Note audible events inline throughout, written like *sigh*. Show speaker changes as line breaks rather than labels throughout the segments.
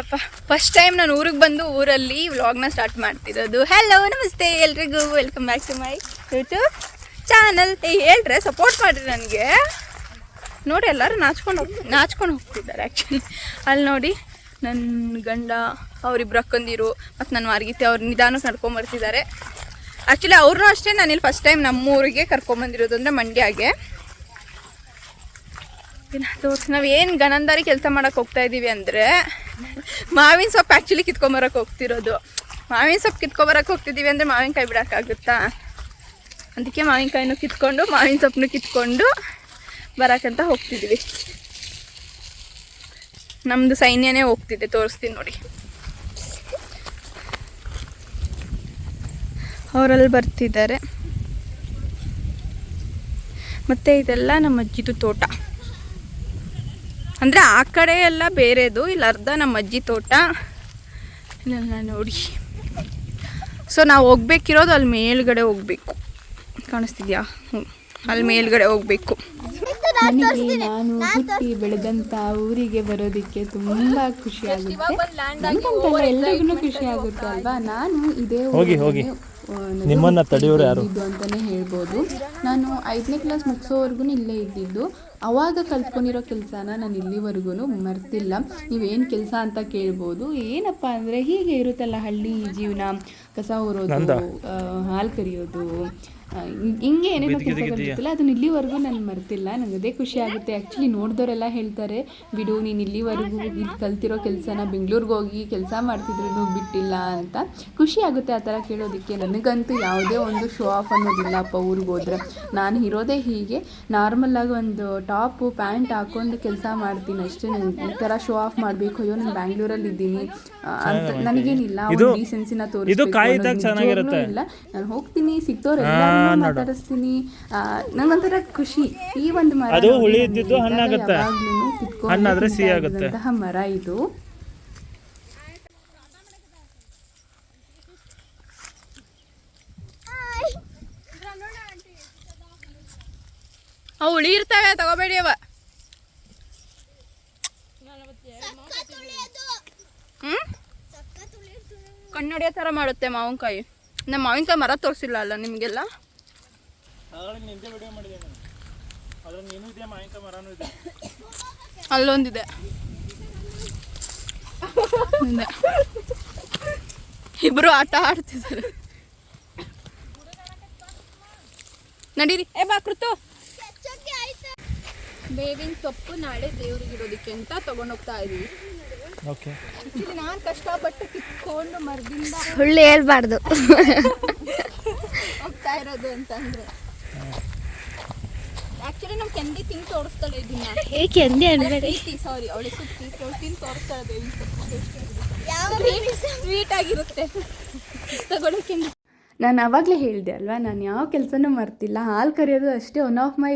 ಅಪ್ಪ first time ನಾನು ಊರಿಗೆ ಬಂದು ಊರಲ್ಲಿ ವ್ಲಾಗ್ನ ಸ್ಟಾರ್ಟ್ ಮಾಡ್ತಿರೋದು. ಹಲೋ ನಮಸ್ತೆ ಎಲ್ರಿಗೂ. Welcome back to my YouTube channel ಹೇಳ್ರೆ support ಮಾಡಿರಿ ನನಗೆ. ನೋಡಿ, ಎಲ್ಲರೂ ನಾಚ್ಕೊಂಡು ಹೋಗ್ತಿ ನಾಚ್ಕೊಂಡು ಹೋಗ್ತಿದ್ದಾರೆ ಆ್ಯಕ್ಚುಲಿ ಅಲ್ಲಿ ನೋಡಿ ನನ್ನ ಗಂಡ, ಅವರಿಬ್ರು ಅಕ್ಕಂದಿರು, ಮತ್ತು ನನ್ನ ಮಾರ್ಗಿತಿ ಅವ್ರು ನಿಧಾನಕ್ಕೆ ನಡ್ಕೊಂಬರ್ತಿದ್ದಾರೆ ಆ್ಯಕ್ಚುಲಿ ಅವ್ರನ್ನೂ ಅಷ್ಟೇ ನಾನಿಲ್ಲಿ ಫಸ್ಟ್ ಟೈಮ್ ನಮ್ಮೂರಿಗೆ ಕರ್ಕೊಂಬಂದಿರೋದು ಅಂದರೆ ಮಂಡ್ಯಾಗೆ ತೋರಿಸಿ ನಾವು ಏನು ಗಣಂದಾರಿ ಕೆಲಸ ಮಾಡೋಕ್ಕೆ ಹೋಗ್ತಾ ಇದ್ದೀವಿ ಅಂದರೆ, ಮಾವಿನ ಸೊಪ್ಪು ಆ್ಯಕ್ಚುಲಿ ಕಿತ್ಕೊಂಬರಕ್ಕೆ ಹೋಗ್ತಿರೋದು. ಮಾವಿನ ಸೊಪ್ಪು ಕಿತ್ಕೊಂಬರಕ್ಕೆ ಹೋಗ್ತಿದ್ದೀವಿ ಅಂದರೆ ಮಾವಿನಕಾಯಿ ಬಿಡೋಕ್ಕಾಗುತ್ತಾ ಅದಕ್ಕೆ ಮಾವಿನಕಾಯಿನೂ ಕಿತ್ಕೊಂಡು, ಮಾವಿನ ಸೊಪ್ಪನ್ನು ಕಿತ್ಕೊಂಡು ಬರೋಕ್ಕಂತ ಹೋಗ್ತಿದ್ದೀವಿ ನಮ್ಮದು ಸೈನ್ಯನೇ ಹೋಗ್ತಿದೆ, ತೋರಿಸ್ತೀನಿ ನೋಡಿ. ಅವರಲ್ಲಿ ಬರ್ತಿದ್ದಾರೆ. ಮತ್ತು ಇದೆಲ್ಲ ನಮ್ಮ ಅಜ್ಜಿದು ತೋಟ. ಅಂದರೆ ಆ ಕಡೆ ಎಲ್ಲ ಬೇರೆದು. ಇಲ್ಲಿ ಅರ್ಧ ನಮ್ಮ ಅಜ್ಜಿ ತೋಟ. ಇಲ್ಲೆಲ್ಲ ನೋಡಿ. ಸೊ ನಾವು ಹೋಗ್ಬೇಕಿರೋದು ಅಲ್ಲಿ ಮೇಲ್ಗಡೆ ಹೋಗ್ಬೇಕು. ಕಾಣಿಸ್ತಿದ್ಯಾ? ಹ್ಞೂ ಅಲ್ಲಿ ಮೇಲ್ಗಡೆ ಹೋಗ್ಬೇಕು.
ನನಗೆ ನಾನು ಹುಟ್ಟಿ ಬೆಳೆದಂತ ಊರಿಗೆ ಬರೋದಕ್ಕೆ ತುಂಬಾ ಖುಷಿ ಆಗುತ್ತೆ ಎಲ್ಲರಿಗೂ ಎಲ್ರಿಗೂ ಖುಷಿ ಆಗುತ್ತೆ ಅಲ್ವಾ? ನಾನು ಇದೇ
ಹೋಗಿ, ಹೋಗಿ. ನಿಮ್ಮನ್ನ ತಡೆಯೋರು ಯಾರು?
ಅಂತಾನೆ ಹೇಳ್ಬೋದು. ನಾನು ಐದನೇ ಕ್ಲಾಸ್ ಮುಗಿಸೋವರೆಗೂ ಇಲ್ಲೇ ಇದ್ದಿದ್ದು. ಅವಾಗ ಕಲ್ತ್ಕೊಂಡಿರೋ ಕೆಲಸನ ನಾನು ಇಲ್ಲಿವರೆಗೂ ಮರ್ತಿಲ್ಲ. ನೀವೇನು ಕೆಲಸ ಅಂತ ಕೇಳ್ಬೋದು. ಏನಪ್ಪ ಅಂದರೆ ಹೀಗೆ ಇರುತ್ತಲ್ಲ ಹಳ್ಳಿ ಜೀವನ ಕಸ ಹೊರೋದು ಹಾಲು ಕರಿಯೋದು ಹಿಂಗ್- ಏನೇನೋ ತಿಳ್ಕೊಂಡಿರ್ತಿಲ್ಲ ಅದನ್ನ ಇಲ್ಲಿವರೆಗೂ ನಾನು ಮರ್ತಿಲ್ಲ. ನನಗೆ ಅದೇ ಖುಷಿ ಆಗುತ್ತೆ. ಆ್ಯಕ್ಚುಲಿ ನೋಡಿದವರೆಲ್ಲ ಹೇಳ್ತಾರೆ ಬಿಡು ನೀನು ಇಲ್ಲಿವರೆಗೂ ಇಲ್ಲಿ ಕಲ್ತಿರೋ ಕೆಲಸನ ಬೆಂಗಳೂರಿಗೆ ಹೋಗಿ ಕೆಲಸ ಮಾಡ್ತಿದ್ರು ಬಿಟ್ಟಿಲ್ಲ ಅಂತ. ಖುಷಿ ಆಗುತ್ತೆ ಆ ಥರ ಕೇಳೋದಕ್ಕೆ. ನನಗಂತೂ ಯಾವುದೇ ಒಂದು ಶೋ ಆಫ್ ಅನ್ನೋದಿಲ್ಲಪ್ಪ ಊರಿಗೆ ಹೋದ್ರೆ. ನಾನು ಇರೋದೇ ಹೀಗೆ. ನಾರ್ಮಲಾಗಿ ಒಂದು ಟಾಪು ಪ್ಯಾಂಟ್ ಹಾಕ್ಕೊಂಡು ಕೆಲಸ ಮಾಡ್ತೀನಿ ಅಷ್ಟೇ ನಾನು ಈ ಥರ ಶೋ ಆಫ್ ಮಾಡಬೇಕು. ಅಯ್ಯೋ ನಾನು ಬ್ಯಾಂಗ್ಳೂರಲ್ಲಿ ಇದ್ದೀನಿ. ಅಂತ ನನಗೇನಿಲ್ಲ. ಡೀಸೆನ್ಸಿನ ತೋರಿಸ್ಬೇಕು. ಇಲ್ಲ. ನಾನು ಹೋಗ್ತೀನಿ ಸಿಗ್ತೋರೆಲ್ಲ ಮಾತಾಡಿಸ್ತೀನಿ. ಆ, ನಂಗೊಂಥರ ಖುಷಿ. ಈ ಒಂದು ಮರ
ಅದು ಹುಳಿ ಇದ್ದಿದ್ದು ಹಣ್ಣಾಗುತ್ತೆ. ಹಣ್ಣಾದ್ರೆ ಸಿಹಿ ಆಗುತ್ತೆ.
ಮರ ಇದು.
ಅವು ಹುಳಿ ಇರ್ತವೆ ತಗೋಬೇಡಿ ಅವ. ಹ್ಮ್? ಕಣ್ಣಡಿಯೋ ಥರ ಮಾಡುತ್ತೆ ಮಾವಿನಕಾಯಿ. ನಮ್ಮ ಮಾವಿನಕಾಯಿ ಮರ ತೋರಿಸಿಲ್ಲ ಅಲ್ಲ ನಿಮಗೆಲ್ಲ?
ನಿಂದೆ ವಿಡಿಯೋ ಮಾಡಿದೆ ನಾನು. ಅದ್ರಲ್ಲಿ ನೀನು ಇದೆ ಮಾಯಂಕ ಮರನೂ ಇದೆ
ಅಲ್ಲೊಂದಿದೆ. ಇದೆ. ಇಬ್ರು ಆಟ ಆಡ್ತಿದ್ದಾರೆ. ನಡೀರಿ. ಏ ಬಾ ಕೃತು. ಬೇವಿನ ಸೊಪ್ಪು ನಾಳೆ ದೇವ್ರಿಗೆ ಇಡೋದಕ್ಕೆ ಅಂತ ತಗೊಂಡೋಗ್ತಾ ಇದೀವಿ.
ಓಕೆ
ನಾನು ಕಷ್ಟಪಟ್ಟು ಕಿತ್ಕೊಂಡು ಮರದಿಂದ
ಸುಳ್ಳು ಹೇಳ್ಬಾರ್ದು.
ಹೋಗ್ತಾ ಇರೋದು ಅಂತಂದ್ರೆ. ಆಕ್ಚುಲಿ ನಮ್ಮ ಕೆಂದಿ ತಿಂದು ತೋರಿಸ್ತಾಳೆ ಇದನ್ನ.
ಏ ಕೆಂದಿ ಅನ್ಬೇಡಿ.
ಪ್ರೀತಿ ಸಾರಿ ಅವಳಿಗೆ ಸುತ್ತಿ ತಿಂದು ತೋರಿಸ್ತಾಳೆ ಸ್ವೀಟ್ ಆಗಿರುತ್ತೆ. ತಗೊಳಕ್ಕೆ
ನಾನು ಆವಾಗಲೇ ಹೇಳಿದೆ ಅಲ್ವಾ, ನಾನು ಯಾವ ಕೆಲಸನೂ ಮರ್ತಿಲ್ಲ. ಹಾಲು ಕರಿಯೋದು ಅಷ್ಟೇ one of my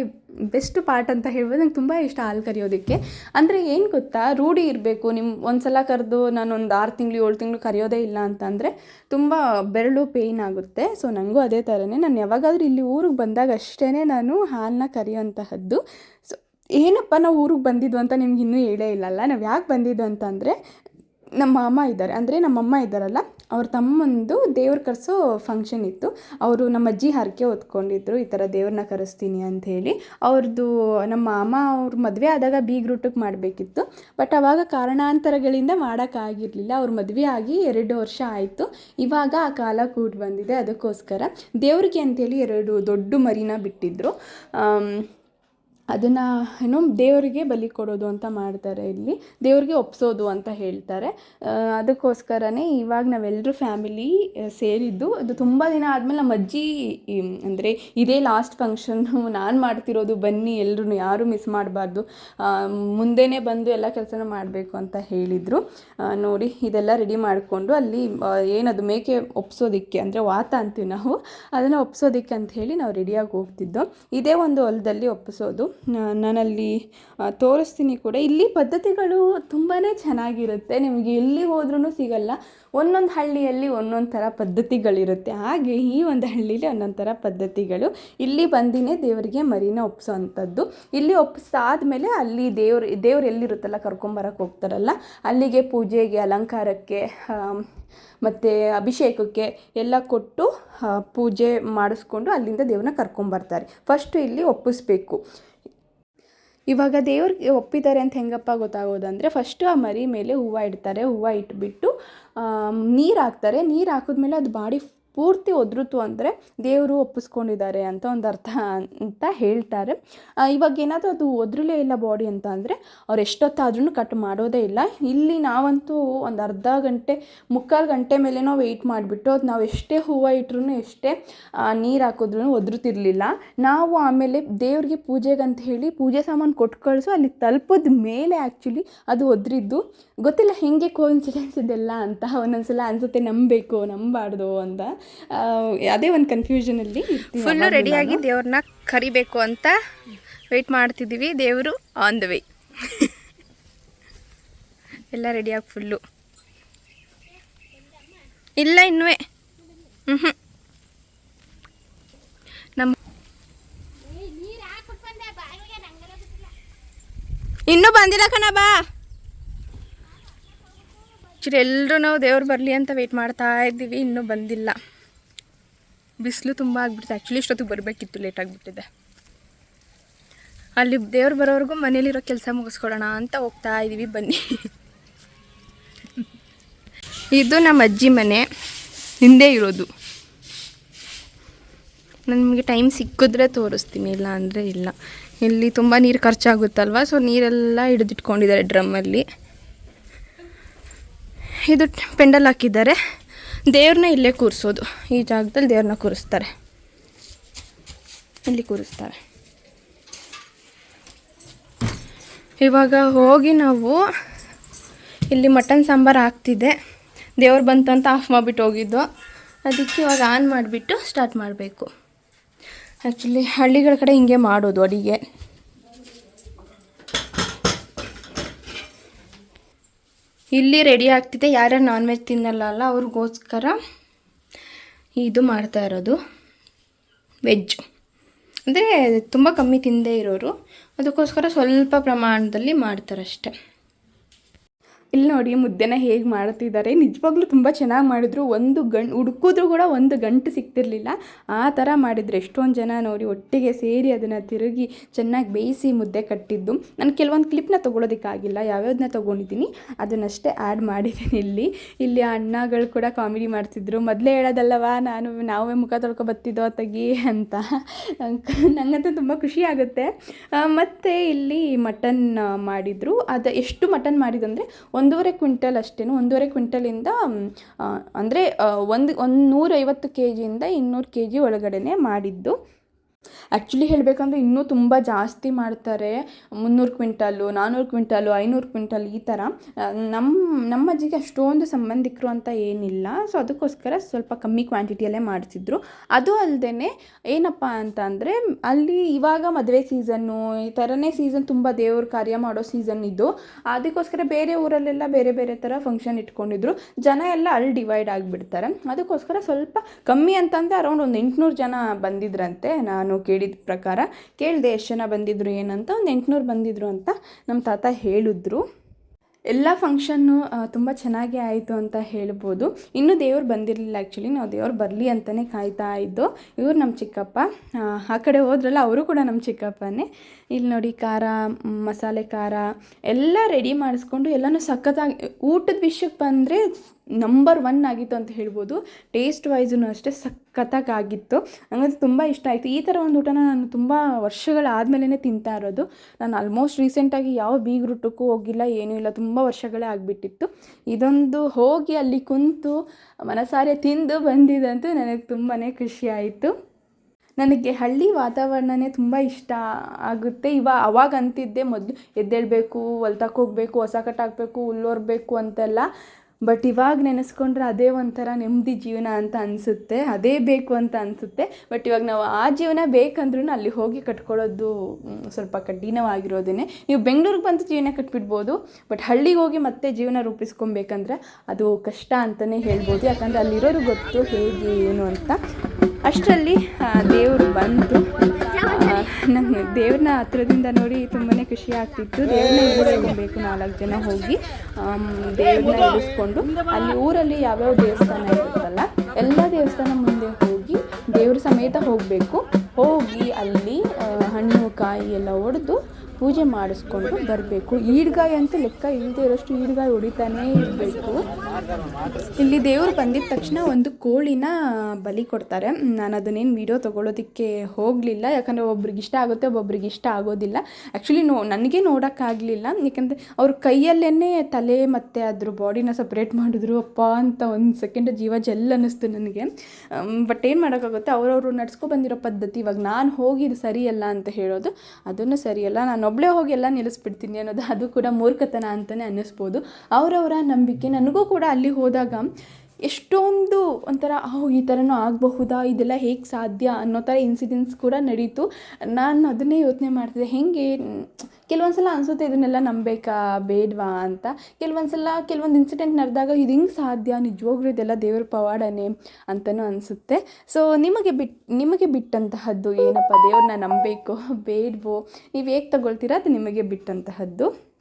best part ಅಂತ ಹೇಳ್ಬೋದು. ನಂಗೆ ತುಂಬ ಇಷ್ಟ ಹಾಲು ಕರೆಯೋದಕ್ಕೆ. ಅಂದರೆ ಏನು ಗೊತ್ತಾ, ರೂಢಿ ಇರಬೇಕು. ನಿಮ್ಮ ಒಂದು ಸಲ ಕರೆದು ನಾನು ಒಂದು ಆರು ತಿಂಗಳು, ಏಳು ತಿಂಗಳು ಕರೆಯೋದೇ ಇಲ್ಲ ಅಂತಂದರೆ ತುಂಬ ಬೆರಳು ಪೇಯ್ನ್ ಆಗುತ್ತೆ. ಸೊ ನನಗೂ ಅದೇ ಥರನೇ ನಾನು ಯಾವಾಗಾದರೂ ಇಲ್ಲಿ ಊರಿಗೆ ಬಂದಾಗ ಅಷ್ಟೇ ನಾನು ಹಾಲನ್ನ ಕರೆಯೋಂತಹದ್ದು. ಸೊ ಏನಪ್ಪ ನಾವು ಊರಿಗೆ ಬಂದಿದ್ದು ಅಂತ ನಿಮ್ಗೆ ಇನ್ನೂ ಹೇಳೇ ಇಲ್ಲಲ್ಲ? ನಾವು ಯಾಕೆ ಬಂದಿದ್ದು ಅಂತಂದರೆ ನಮ್ಮ ಮಾಮ ಇದ್ದಾರೆ. ಅಂದರೆ ನಮ್ಮಮ್ಮ ಇದ್ದಾರಲ್ಲ ಅವ್ರ ತಮ್ಮಂದು ದೇವ್ರ ಕರೆಸೋ ಫಂಕ್ಷನ್ ಇತ್ತು. ಅವರು ನಮ್ಮ ಅಜ್ಜಿ ಹರಕೆ ಹೊತ್ಕೊಂಡಿದ್ರು ಈ ಥರ ದೇವ್ರನ್ನ ಕರೆಸ್ತೀನಿ ಅಂತ ಅವ್ರದ್ದು ನಮ್ಮ ಮಾಮ ಅವ್ರ ಮದುವೆ ಆದಾಗ ಬೀಗ್ರೂಟಕ್ಕೆ ಮಾಡಬೇಕಿತ್ತು. ಬಟ್ ಆವಾಗ ಕಾರಣಾಂತರಗಳಿಂದ ಮಾಡೋಕ್ಕಾಗಿರಲಿಲ್ಲ ಅವ್ರ ಮದುವೆ ಆಗಿ ಎರಡು ವರ್ಷ ಆಯಿತು. ಇವಾಗ ಆ ಕಾಲ ಕೂಡಿ ಬಂದಿದೆ ಅದಕ್ಕೋಸ್ಕರ ದೇವ್ರಿಗೆ ಅಂತೇಳಿ ಎರಡು ದೊಡ್ಡ ಮರಿನ ಬಿಟ್ಟಿದ್ರು. ಆಮ್, ಅದನ್ನು ಏನು ದೇವರಿಗೆ ಬಲಿ ಕೊಡೋದು ಅಂತ ಮಾಡ್ತಾರೆ ಇಲ್ಲಿ. ದೇವ್ರಿಗೆ ಒಪ್ಸೋದು ಅಂತ ಹೇಳ್ತಾರೆ. ಅದಕ್ಕೋಸ್ಕರನೇ ಇವಾಗ ನಾವೆಲ್ಲರೂ ಫ್ಯಾಮಿಲಿ ಸೇರಿದ್ದು. ಅದು ತುಂಬ ದಿನ ಆದಮೇಲೆ ನಮ್ಮ ಅಜ್ಜಿ ಅಂದರೆ ಇದೇ ಲಾಸ್ಟ್ ಫಂಕ್ಷನ್ನು ನಾನು ಮಾಡ್ತಿರೋದು, ಬನ್ನಿ ಎಲ್ಲರೂ ಯಾರೂ ಮಿಸ್ ಮಾಡಬಾರ್ದು ಮುಂದೆನೇ ಬಂದು ಎಲ್ಲ ಕೆಲಸನೂ ಮಾಡಬೇಕು ಅಂತ ಹೇಳಿದರು. ನೋಡಿ, ಇದೆಲ್ಲ ರೆಡಿ ಮಾಡಿಕೊಂಡು ಅಲ್ಲಿ ಏನದು ಮೇಕೆ ಒಪ್ಸೋದಿಕ್ಕೆ, ಅಂದರೆ ವಾತ ಅಂತೀವಿ ನಾವು, ಅದನ್ನು ಒಪ್ಸೋದಕ್ಕೆ ಅಂತ ಹೇಳಿ ನಾವು ರೆಡಿಯಾಗಿ ಹೋಗ್ತಿದ್ದೋ. ಇದೇ ಒಂದು ಹೊಲದಲ್ಲಿ ಒಪ್ಪಿಸೋದು ನಾನಲ್ಲಿ ತೋರಿಸ್ತೀನಿ ಕೂಡ. ಇಲ್ಲಿ ಪದ್ಧತಿಗಳು ತುಂಬಾ ಚೆನ್ನಾಗಿರುತ್ತೆ. ನಿಮಗೆ ಎಲ್ಲಿ ಹೋದ್ರೂ ಸಿಗಲ್ಲ. ಒಂದೊಂದು ಹಳ್ಳಿಯಲ್ಲಿ ಒಂದೊಂದು ಥರ ಪದ್ಧತಿಗಳಿರುತ್ತೆ. ಹಾಗೆ ಈ ಒಂದು ಹಳ್ಳಿಯಲ್ಲಿ ಒಂದೊಂದು ಥರ ಪದ್ಧತಿಗಳು. ಇಲ್ಲಿ ಬಂದಿನೇ ದೇವರಿಗೆ ಮರಿನ ಒಪ್ಸೋವಂಥದ್ದು ಇಲ್ಲಿ ಒಪ್ಪಿಸಾದ್ಮೇಲೆ ಅಲ್ಲಿ ದೇವ್ರು ದೇವ್ರು ಎಲ್ಲಿರುತ್ತಲ್ಲ ಕರ್ಕೊಂಬರಕ್ಕೆ ಹೋಗ್ತಾರಲ್ಲ, ಅಲ್ಲಿಗೆ ಪೂಜೆಗೆ, ಅಲಂಕಾರಕ್ಕೆ ಮತ್ತು ಅಭಿಷೇಕಕ್ಕೆ ಎಲ್ಲ ಕೊಟ್ಟು ಪೂಜೆ ಮಾಡಿಸ್ಕೊಂಡು ಅಲ್ಲಿಂದ ದೇವ್ರನ್ನ ಕರ್ಕೊಂಬರ್ತಾರೆ. ಫಸ್ಟು ಇಲ್ಲಿ ಒಪ್ಪಿಸ್ಬೇಕು. ಇವಾಗ ದೇವ್ರಿಗೆ ಒಪ್ಪಿದ್ದಾರೆ ಅಂತ ಹೆಂಗಪ್ಪ ಗೊತ್ತಾಗೋದಂದರೆ ಫಸ್ಟು ಆ ಮರಿ ಮೇಲೆ ಹೂವು ಇಡ್ತಾರೆ, ಹೂವು ಇಟ್ಬಿಟ್ಟು ನೀರು ಹಾಕ್ತಾರೆ. ನೀರು ಹಾಕಿದ್ಮೇಲೆ ಅದು ಬಾಡಿ ಪೂರ್ತಿ ಒದ್ರುತು ಅಂದರೆ ದೇವರು ಒಪ್ಪಿಸ್ಕೊಂಡಿದ್ದಾರೆ ಅಂತ ಒಂದು ಅರ್ಥ ಅಂತ ಹೇಳ್ತಾರೆ. ಇವಾಗ ಏನಾದರೂ ಅದು ಒದ್ರಲೇ ಇಲ್ಲ ಬಾಡಿ ಅಂತ ಅಂದರೆ ಅವ್ರು ಎಷ್ಟೊತ್ತಾದ್ರೂ ಕಟ್ ಮಾಡೋದೇ ಇಲ್ಲ. ಇಲ್ಲಿ ನಾವಂತೂ ಒಂದು ಅರ್ಧ ಗಂಟೆ, ಮುಕ್ಕಾಲು ಗಂಟೆ ಮೇಲೆ ನಾವು ವೆಯ್ಟ್ ಮಾಡಿಬಿಟ್ಟು ಅದು ನಾವು ಎಷ್ಟೇ ಹೂವು ಇಟ್ರು ಎಷ್ಟೇ ನೀರು ಹಾಕಿದ್ರೂ ಒದ್ರುತ್ತಿರಲಿಲ್ಲ ನಾವು ಆಮೇಲೆ ದೇವ್ರಿಗೆ ಪೂಜೆಗಂತ ಹೇಳಿ ಪೂಜೆ ಸಾಮಾನು ಕೊಟ್ಟು ಕಳಿಸು ಅಲ್ಲಿ ತಲುಪಿದ ಮೇಲೆ ಆ್ಯಕ್ಚುಲಿ ಅದು ಒದ್ರಿದ್ದು. ಗೊತ್ತಿಲ್ಲ ಹೇಗೆ ಕೋಇನ್ಸಿಡೆನ್ಸ್ ಇದೆಲ್ಲ ಅಂತ ಒಂದೊಂದ್ಸಲ ಅನಿಸುತ್ತೆ, ನಂಬಬೇಕು, ನಂಬಾರ್ದು ಅಂತ. ಅದೇ ಒಂದು ಕನ್ಫ್ಯೂಷನಲ್ಲಿ
ಫುಲ್ಲು ರೆಡಿಯಾಗಿ ದೇವ್ರನ್ನ ಕರಿಬೇಕು ಅಂತ ವೆಯ್ಟ್ ಮಾಡ್ತಿದ್ದೀವಿ. ದೇವರು ಆನ್ ದ ವೇ ಎಲ್ಲ ರೆಡಿಯಾಗಿ ಫುಲ್ಲು ಇಲ್ಲ ಇನ್ನೂ ಹ್ಞೂ ನಮ್ಮ ಇನ್ನೂ ಬಂದಿಲ್ಲ ಕಣ ಬಾ. ಆ್ಯಕ್ಚುಲಿ ಎಲ್ಲರೂ ನಾವು ದೇವ್ರು ಬರಲಿ ಅಂತ ವೆಯ್ಟ್ ಮಾಡ್ತಾ ಇದ್ದೀವಿ, ಇನ್ನೂ ಬಂದಿಲ್ಲ. ಬಿಸಿಲು ತುಂಬ ಆಗ್ಬಿಟ್ಟಿದೆ ಆ್ಯಕ್ಚುಲಿ ಇಷ್ಟೊತ್ತಿಗೆ ಬರಬೇಕಿತ್ತು ಲೇಟ್ ಆಗಿಬಿಟ್ಟಿದೆ. ಅಲ್ಲಿ ದೇವ್ರು ಬರೋವರೆಗೂ ಮನೇಲಿರೋ ಕೆಲಸ ಮುಗಿಸ್ಕೊಳ್ಳೋಣ ಅಂತ ಹೋಗ್ತಾ ಇದ್ದೀವಿ, ಬನ್ನಿ. ಇದು ನಮ್ಮ ಅಜ್ಜಿ ಮನೆ, ಹಿಂದೆ ಇರೋದು. ನನಗೆ ಟೈಮ್ ಸಿಕ್ಕಿದ್ರೆ ತೋರಿಸ್ತೀನಿ, ಇಲ್ಲ ಅಂದರೆ ಇಲ್ಲ. ಇಲ್ಲಿ ತುಂಬ ನೀರು ಖರ್ಚಾಗುತ್ತಲ್ವ? ಸೊ ನೀರೆಲ್ಲ ಹಿಡಿದಿಟ್ಕೊಂಡಿದ್ದಾರೆ ಡ್ರಮ್ಮಲ್ಲಿ. ಇದು ಪೆಂಡಲ್ ಹಾಕಿದ್ದಾರೆ. ದೇವ್ರನ್ನ ಇಲ್ಲೇ ಕೂರಿಸೋದು. ಈ ಜಾಗದಲ್ಲಿ ದೇವ್ರನ್ನ ಕೂರಿಸ್ತಾರೆ. ಇಲ್ಲಿ ಕೂರಿಸ್ತಾರೆ. ಇವಾಗ ಹೋಗಿ ನಾವು ಇಲ್ಲಿ ಮಟನ್ ಸಾಂಬಾರು ಆಗ್ತಿದೆ. ದೇವ್ರು ಬಂತಂತ ಆಫ್ ಮಾಡಿಬಿಟ್ಟು ಹೋಗಿದ್ದು. ಅದಕ್ಕೆ ಇವಾಗ ಆನ್ ಮಾಡಿಬಿಟ್ಟು ಸ್ಟಾರ್ಟ್ ಮಾಡಬೇಕು. ಆ್ಯಕ್ಚುಲಿ ಹಳ್ಳಿಗಳ ಕಡೆ ಹಿಂಗೆ ಮಾಡೋದು ಅಡಿಗೆ. ಇಲ್ಲಿ ರೆಡಿ ಆಗ್ತಿದೆ. ಯಾರ್ಯಾರು ನಾನ್ ವೆಜ್ ತಿನ್ನಲ್ಲ ಅಲ್ಲ, ಅವ್ರಿಗೋಸ್ಕರ ಇದು ಮಾಡ್ತಾ ಇರೋದು. ವೆಜ್ ಅಂದರೆ ತುಂಬ ಕಮ್ಮಿ ತಿಂದೇ ಇರೋರು. ಅದಕ್ಕೋಸ್ಕರ ಸ್ವಲ್ಪ ಪ್ರಮಾಣದಲ್ಲಿ ಮಾಡ್ತಾರಷ್ಟೆ.
ಇಲ್ಲಿ ನೋಡಿ ಮುದ್ದೆನ ಹೇಗೆ ಮಾಡ್ತಿದ್ದಾರೆ. ನಿಜವಾಗ್ಲೂ ತುಂಬ ಚೆನ್ನಾಗಿ ಮಾಡಿದ್ರು. ಒಂದು ಗಂ ಹುಡುಕಿದ್ರು ಕೂಡ ಒಂದು ಗಂಟು ಸಿಗ್ತಿರ್ಲಿಲ್ಲ ಆ ಥರ ಮಾಡಿದ್ರು. ಎಷ್ಟೊಂದು ಜನ ನೋಡಿ ಒಟ್ಟಿಗೆ ಸೇರಿ ಅದನ್ನು ತಿರುಗಿ ಚೆನ್ನಾಗಿ ಬೇಯಿಸಿ ಮುದ್ದೆ ಕಟ್ಟಿದ್ದು. ನಾನು ಕೆಲವೊಂದು ಕ್ಲಿಪ್ನ ತೊಗೊಳೋದಕ್ಕಾಗಿಲ್ಲ. ಯಾವ್ಯಾವ್ದನ್ನ ತೊಗೊಂಡಿದ್ದೀನಿ ಅದನ್ನಷ್ಟೇ ಆ್ಯಡ್ ಮಾಡಿದ್ದೀನಿ ಇಲ್ಲಿ. ಇಲ್ಲಿ ಅಣ್ಣಗಳು ಕೂಡ ಕಾಮಿಡಿ ಮಾಡ್ತಿದ್ರು. ಮೊದಲೇ ಹೇಳೋದಲ್ಲವಾ, ನಾನು ನಾವೇ ಮುಖ ತೊಳ್ಕೊ ಬತ್ತಿದ್ದೋ ತಗಿ ಅಂತ. ನನಗಂತೂ ತುಂಬ ಖುಷಿ ಆಗುತ್ತೆ. ಮತ್ತು ಇಲ್ಲಿ ಮಟನ್ ಮಾಡಿದರು. ಅದು ಎಷ್ಟು ಮಟನ್ ಮಾಡಿದಂದರೆ ಒಂದೂವರೆ ಕ್ವಿಂಟಲ್ ಅಷ್ಟೇ ಒಂದೂವರೆ ಕ್ವಿಂಟಲಿಂದ ಅಂದರೆ ಒಂದು ಒಂದು ನೂರೈವತ್ತು ಕೆ ಜಿಯಿಂದ ಇನ್ನೂರು ಕೆ ಜಿ ಒಳಗಡೆನೆ ಮಾಡಿದ್ದು. ಆ್ಯಕ್ಚುಲಿ ಹೇಳಬೇಕಂದ್ರೆ ಇನ್ನೂ ತುಂಬ ಜಾಸ್ತಿ ಮಾಡ್ತಾರೆ. ಮುನ್ನೂರು ಕ್ವಿಂಟಲ್ಲು ನಾನ್ನೂರು ಕ್ವಿಂಟಲ್ಲು, ಐನೂರು ಕ್ವಿಂಟಲ್ ಈ ಥರ ನಮ್ಮ ನಮ್ಮ ಅಜ್ಜಿಗೆ ಅಷ್ಟೊಂದು ಸಂಬಂಧಿಕರು ಅಂತ ಏನಿಲ್ಲ. ಸೊ ಅದಕ್ಕೋಸ್ಕರ ಸ್ವಲ್ಪ ಕಮ್ಮಿ ಕ್ವಾಂಟಿಟಿಯಲ್ಲೇ ಮಾಡ್ತಿದ್ರು ಅದು ಅಲ್ಲದೆ ಏನಪ್ಪ ಅಂತ ಅಂದರೆ ಅಲ್ಲಿ ಇವಾಗ ಮದುವೆ ಸೀಸನ್ನು ಈ ಥರನೇ ಸೀಸನ್ ತುಂಬ ದೇವ್ರ ಕಾರ್ಯ ಮಾಡೋ ಸೀಸನ್ ಇದು. ಅದಕ್ಕೋಸ್ಕರ ಬೇರೆ ಊರಲ್ಲೆಲ್ಲ ಬೇರೆ ಬೇರೆ ಥರ ಫಂಕ್ಷನ್ ಇಟ್ಕೊಂಡಿದ್ರು. ಜನ ಎಲ್ಲ ಅಲ್ಲಿ ಡಿವೈಡ್ ಆಗಿಬಿಡ್ತಾರೆ. ಅದಕ್ಕೋಸ್ಕರ ಸ್ವಲ್ಪ ಕಮ್ಮಿ ಅಂತಂದರೆ ಅರೌಂಡ್ ಒಂದು ಎಂಟುನೂರು ಜನ ಬಂದಿದ್ರಂತೆ. ನಾನು ಕೇಳಿದ ಪ್ರಕಾರ ಕೇಳಿದೆ ಎಷ್ಟು ಜನ ಬಂದಿದ್ರು ಏನಂತ ಒಂದು ಎಂಟುನೂರು ಬಂದಿದ್ರು ಅಂತ ನಮ್ಮ ತಾತ ಹೇಳಿದ್ರು. ಎಲ್ಲ ಫಂಕ್ಷನ್ನು ತುಂಬ ಚೆನ್ನಾಗಿ ಆಯಿತು ಅಂತ ಹೇಳ್ಬೋದು. ಇನ್ನೂ ದೇವ್ರು ಬಂದಿರಲಿಲ್ಲ ಆ್ಯಕ್ಚುಲಿ ನಾವು ದೇವ್ರು ಬರಲಿ ಅಂತಲೇ ಕಾಯ್ತಾ ಇದ್ದು. ಇವ್ರು ನಮ್ಮ ಚಿಕ್ಕಪ್ಪ. ಆ ಕಡೆ ಹೋದ್ರಲ್ಲ ಅವರು ಕೂಡ ನಮ್ಮ ಚಿಕ್ಕಪ್ಪನೇ. ಇಲ್ಲಿ ನೋಡಿ ಖಾರ ಮಸಾಲೆ ಖಾರ ಎಲ್ಲ ರೆಡಿ ಮಾಡಿಸ್ಕೊಂಡು ಎಲ್ಲನೂ ಸಖತ್ತಾಗಿ ಊಟದ ವಿಷಯಕ್ಕೆ ಬಂದರೆ ನಂಬರ್ ಒನ್ ಆಗಿತ್ತು ಅಂತ ಹೇಳ್ಬೋದು. ಟೇಸ್ಟ್ ವೈಸೂ ಅಷ್ಟೇ ಸಖತ್ತಾಗಿತ್ತು ನನಗಂತೂ ತುಂಬ ಇಷ್ಟ ಆಯಿತು. ಈ ಥರ ಒಂದು ಊಟನ ನಾನು ತುಂಬ ವರ್ಷಗಳಾದಮೇಲೆ ತಿಂತಾ ಇರೋದು. ನಾನು ಆಲ್ಮೋಸ್ಟ್ ರೀಸೆಂಟಾಗಿ ಯಾವ ಬೀಗ್ರೂಟಕ್ಕೂ ಹೋಗಿಲ್ಲ, ಏನೂ ಇಲ್ಲ. ತುಂಬ ವರ್ಷಗಳೇ ಆಗಿಬಿಟ್ಟಿತ್ತು. ಇದೊಂದು ಹೋಗಿ ಅಲ್ಲಿ ಕುಂತು ಮನಸಾರೆ ತಿಂದು ಬಂದಿದ್ದಂತೂ ನನಗೆ ತುಂಬಾ ಖುಷಿ ಆಯಿತು. ನನಗೆ ಹಳ್ಳಿ ವಾತಾವರಣನೇ ತುಂಬ ಇಷ್ಟ ಆಗುತ್ತೆ. ಇವಾಗ ಅವಾಗ ಅಂತಿದ್ದೆ ಮೊದಲು ಎದ್ದೇಳಬೇಕು ಹೊಲ್ತಕ್ಕೆ ಹೋಗಬೇಕು, ಹೊಸ ಕಟ್ಟಾಕಬೇಕು ಹುಲ್ಲೊರ್ಬೇಕು ಅಂತೆಲ್ಲ. ಬಟ್ ಇವಾಗ ನೆನೆಸ್ಕೊಂಡ್ರೆ ಅದೇ ಒಂಥರ ನೆಮ್ಮದಿ ಜೀವನ ಅಂತ ಅನಿಸುತ್ತೆ. ಅದೇ ಬೇಕು ಅಂತ ಅನಿಸುತ್ತೆ. ಬಟ್ ಇವಾಗ ನಾವು ಆ ಜೀವನ ಬೇಕಂದ್ರೂ ಅಲ್ಲಿ ಹೋಗಿ ಕಟ್ಕೊಳ್ಳೋದು ಸ್ವಲ್ಪ ಕಠಿಣವಾಗಿರೋದೇ ನೀವು ಬೆಂಗಳೂರಿಗೆ ಬಂದು ಜೀವನ ಕಟ್ಬಿಡ್ಬೋದು, ಬಟ್ ಹಳ್ಳಿಗೆ ಹೋಗಿ ಮತ್ತೆ ಜೀವನ ರೂಪಿಸ್ಕೊಬೇಕಂದ್ರೆ ಅದು ಕಷ್ಟ ಅಂತಲೇ ಹೇಳ್ಬೋದು. ಯಾಕಂದರೆ ಅಲ್ಲಿರೋರು ಗೊತ್ತು ಹೇಗೆ, ಏನು ಅಂತ. ಅಷ್ಟರಲ್ಲಿ ದೇವರು ಬಂತು ನಂಗೆ ದೇವ್ರನ್ನ ಹತ್ರದಿಂದ ನೋಡಿ ತುಂಬಾ ಖುಷಿ ಆಗ್ತಿತ್ತು. ದೇವ್ರನ್ನ ಇಳಿಸ್ಕೊಬೇಕು ನಾಲ್ಕು ಜನ ಹೋಗಿ. ದೇವ್ರನ್ನ ಇಳಿಸ್ಕೊಂಡು ಅಲ್ಲಿ ಊರಲ್ಲಿ ಯಾವ್ಯಾವ ದೇವಸ್ಥಾನ ಇರುತ್ತಲ್ಲ, ಎಲ್ಲ ದೇವಸ್ಥಾನ ಮುಂದೆ ಹೋಗಿ ದೇವ್ರ ಸಮೇತ ಹೋಗಬೇಕು. ಹೋಗಿ ಅಲ್ಲಿ ಹಣ್ಣು, ಕಾಯಿ ಎಲ್ಲ ಒಡೆದು ಪೂಜೆ ಮಾಡಿಸ್ಕೊಂಡು ಬರಬೇಕು. ಈಡ್ಗಾಯಿ ಅಂತ ಲೆಕ್ಕ ಇಲ್ಲದೆ ಇರೋಷ್ಟು ಈಡ್ಗಾಯಿ ಹೊಡಿತಾನೇ ಇರಬೇಕು. ಇಲ್ಲಿ ದೇವರು ಬಂದಿದ ತಕ್ಷಣ ಒಂದು ಕೋಳಿನ ಬಲಿ ಕೊಡ್ತಾರೆ. ನಾನು ಅದನ್ನೇನು ವಿಡಿಯೋ ತೊಗೊಳೋದಕ್ಕೆ ಹೋಗಲಿಲ್ಲ. ಯಾಕಂದರೆ ಒಬ್ರಿಗೆ ಇಷ್ಟ ಆಗುತ್ತೆ, ಒಬ್ಬೊಬ್ರಿಗೆ ಇಷ್ಟ ಆಗೋದಿಲ್ಲ. ಆ್ಯಕ್ಚುಲಿ ನೋ, ನನಗೆ ನೋಡೋಕ್ಕಾಗಲಿಲ್ಲ ಯಾಕಂದರೆ ಅವ್ರ ಕೈಯಲ್ಲೇ ತಲೆ ಮತ್ತು ಅದ್ರ ಬಾಡಿನ ಸಪ್ರೇಟ್ ಮಾಡಿದ್ರು. ಅಪ್ಪ ಅಂತ ಒಂದು ಸೆಕೆಂಡ್ ಜೀವ ಜಲ್ ಅನ್ನಿಸ್ತು ನನಗೆ. ಬಟ್ ಏನು ಮಾಡೋಕ್ಕಾಗುತ್ತೆ? ಅವರವರು ನಡ್ಸ್ಕೊ ಬಂದಿರೋ ಪದ್ಧತಿ ಇವಾಗ ನಾನು ಹೋಗಿ ಇದು ಸರಿಯಲ್ಲ ಅಂತ ಹೇಳೋದು. ಅದನ್ನು ಸರಿಯಲ್ಲ. ನಾನು ಒಬ್ಬಳೇ ಹೋಗಿ ಎಲ್ಲ ನಿಲ್ಲಿಸ್ಬಿಡ್ತೀನಿ ಅನ್ನೋದು ಅದು ಕೂಡ ಮೂರ್ಖತನ ಅಂತಲೇ ಅನ್ನಿಸ್ಬೋದು. ಅವರವರ ನಂಬಿಕೆ ನನಗೂ ಕೂಡ ಅಲ್ಲಿ ಹೋದಾಗ ಎಷ್ಟೊಂದು ಒಂಥರ ಓ ಈ ಥರನೂ ಆಗಬಹುದಾ? ಇದೆಲ್ಲ ಹೇಗೆ ಸಾಧ್ಯ ಅನ್ನೋ ಥರ ಇನ್ಸಿಡೆಂಟ್ಸ್ ಕೂಡ ನಡೀತು. ನಾನು ಅದನ್ನೇ ಯೋಚನೆ ಮಾಡ್ತಿದ್ದೆ. ಹೇಗೆ? ಕೆಲವೊಂದು ಸಲ ಅನಿಸುತ್ತೆ ಇದನ್ನೆಲ್ಲ ನಂಬೇಕಾ? ಬೇಡವಾ ಅಂತ. ಕೆಲವೊಂದು ಸಲ ಕೆಲವೊಂದು ಇನ್ಸಿಡೆಂಟ್ ನಡೆದಾಗ ಇದು ಹಿಂಗೆ ಸಾಧ್ಯ? ನಿಜವಾಗ್ಲೂ ಇದೆಲ್ಲ ದೇವ್ರ ಪವಾಡನೆ ಅಂತಲೂ ಅನಿಸುತ್ತೆ. ಸೊ ನಿಮಗೆ ಬಿಟ್ಟು ನಿಮಗೆ ಬಿಟ್ಟಂತಹದ್ದು ಏನಪ್ಪ ದೇವ್ರನ್ನ ನಂಬಬೇಕು ಬೇಡವೋ? ನೀವು ಹೇಗೆ ತಗೊಳ್ತೀರಾ? ಅದು ನಿಮಗೆ ಬಿಟ್ಟಂತಹದ್ದು.